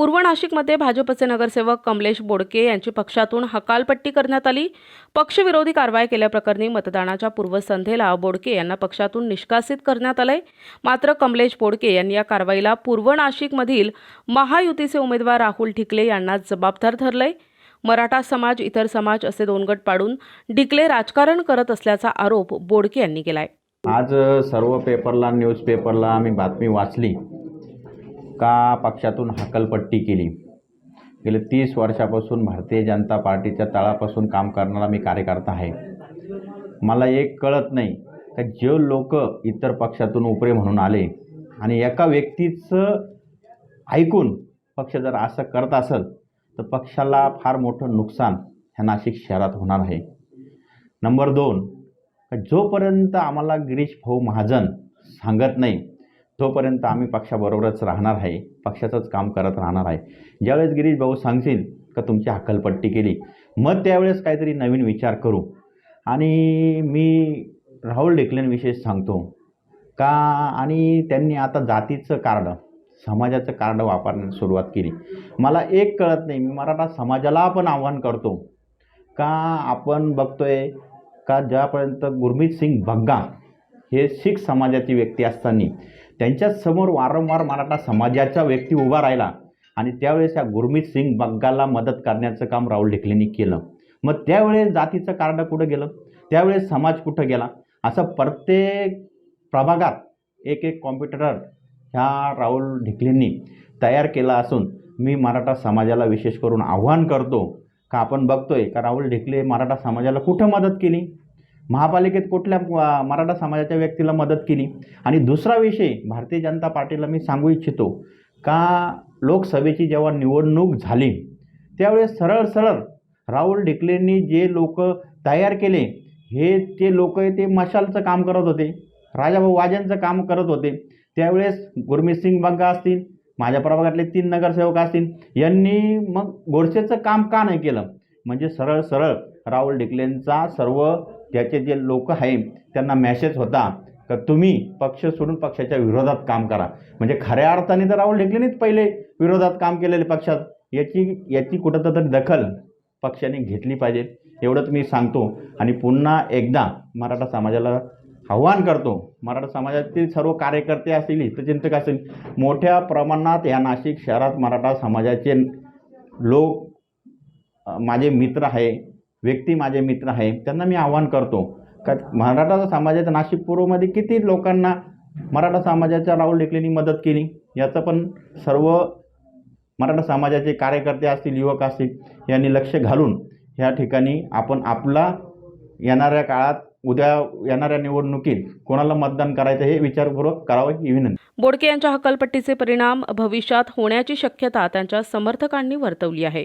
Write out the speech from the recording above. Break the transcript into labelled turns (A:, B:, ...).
A: पूर्व नाशिकमध्ये भाजपचे नगरसेवक कमलेश बोडके यांची पक्षातून हकालपट्टी करण्यात आली. पक्षविरोधी कारवाई केल्याप्रकरणी मतदानाच्या पूर्वसंध्येला बोडके यांना पक्षातून निष्कासित करण्यात आलंय. मात्र कमलेश बोडके यांनी या कारवाईला पूर्व नाशिकमधील महायुतीचे उमेदवार राहुल ठिकले यांना जबाबदार धरलंय. मराठा समाज इतर समाज असे दोन गट पाडून डिकले राजकारण करत असल्याचा आरोप बोडके यांनी केलाय.
B: आज सर्व पेपरला न्यूज पेपरला आम्ही बातमी वाचली. का पक्षातून हकलपट्टी केली? गेले तीस वर्षापासून भारतीय जनता पार्टीच्या तळापासून काम करणारा मी कार्यकर्ता आहे. मला एक कळत नाही का जे लोक इतर पक्षातून उपरे म्हणून आले आणि एका व्यक्तीचं ऐकून पक्ष जर असं करत असेल तर पक्षाला फार मोठं नुकसान ह्या नाशिक शहरात होणार आहे. नंबर दोन जोपर्यंत आम्हाला गिरीश भाऊ महाजन सांगत नाही तोपर्यंत आम्ही पक्षाबरोबरच राहणार आहे पक्षाचंच काम करत राहणार आहे. ज्यावेळेस गिरीश भाऊ सांगतील का तुमची हकलपट्टी केली मग त्यावेळेस काहीतरी नवीन विचार करू. आणि मी राहुल डेकलेंविषयी सांगतो का आणि त्यांनी आता जातीचं कार्ड समाजाचं कार्ड वापरण्यास सुरुवात केली. मला एक कळत नाही मी मराठा समाजाला पण आव्हान करतो का आपण बघतोय का ज्यापर्यंत गुरमीत सिंग बग्गा हे शीख समाजाची व्यक्ती असताना त्यांच्यासमोर वारंवार मराठा समाजाचा व्यक्ती उभा राहिला. आणि त्यावेळेस या गुरमीत सिंग बग्गाला मदत करण्याचं काम राहुल ढेकलेंनी केलं. मग त्यावेळेस जातीचं कार्ड कुठं गेलं? त्यावेळेस समाज कुठं गेला? असं प्रत्येक प्रभागात एक एक कॉम्प्युटर ह्या राहुल ढेकलेंनी तयार केला असून मी मराठा समाजाला विशेष करून आव्हान करतो का आपण बघतोय का राहुल ढिकले मराठा समाजाला कुठं मदत केली? महापालिकेत कुठल्या मराठा समाजाच्या व्यक्तीला मदत केली? आणि दुसरा विषय भारतीय जनता पार्टीला मी सांगू इच्छितो का लोकसभेची जेव्हा निवडणूक झाली त्यावेळेस सरळ सरळ राहुल ढिकलेंनी जे लोक तयार केले हे ते लोक ते मशालचं काम करत होते राजाभाऊ वाजेंचं काम करत होते. त्यावेळेस गुरमीत सिंग बग्गा असतील माझ्या प्रभागातले तीन नगरसेवक असतील यांनी मग गोडसेचं काम का नाही केलं? म्हणजे सरळ सरळ राहुल ढिकलेंचा सर्व त्याचे जे लोक आहे त्यांना मॅसेज होता का तुम्ही पक्ष सोडून पक्षाच्या विरोधात काम करा. म्हणजे खऱ्या अर्थाने तर राहुल ढेकलेनेच पहिले विरोधात काम केलेले पक्षात. याची याची कुठं तरी दखल पक्षाने घेतली पाहिजे एवढंच मी सांगतो. आणि पुन्हा एकदा मराठा समाजाला आव्हान करतो. मराठा समाजातील सर्व कार्यकर्ते असतील हितचिंतक असतील मोठ्या प्रमाणात या नाशिक शहरात मराठा समाजाचे लोक माझे मित्र आहे व्यक्ती माझे मित्र आहे त्यांना मी आव्हान करतो. का मराठा समाजाच्या नाशिक पूर्वमध्ये किती लोकांना मराठा समाजाच्या राहुल ढेकलेंनी मदत केली? याचं पण सर्व मराठा समाजाचे कार्यकर्ते असतील युवक असतील यांनी लक्ष घालून ह्या ठिकाणी आपण आपला येणाऱ्या काळात उद्या येणाऱ्या निवडणुकीत कोणाला मतदान करायचं हे विचारपूर्वक करावं ही विनंती.
A: बोडके यांच्या हकालपट्टीचे परिणाम भविष्यात होण्याची शक्यता त्यांच्या समर्थकांनी वर्तवली आहे.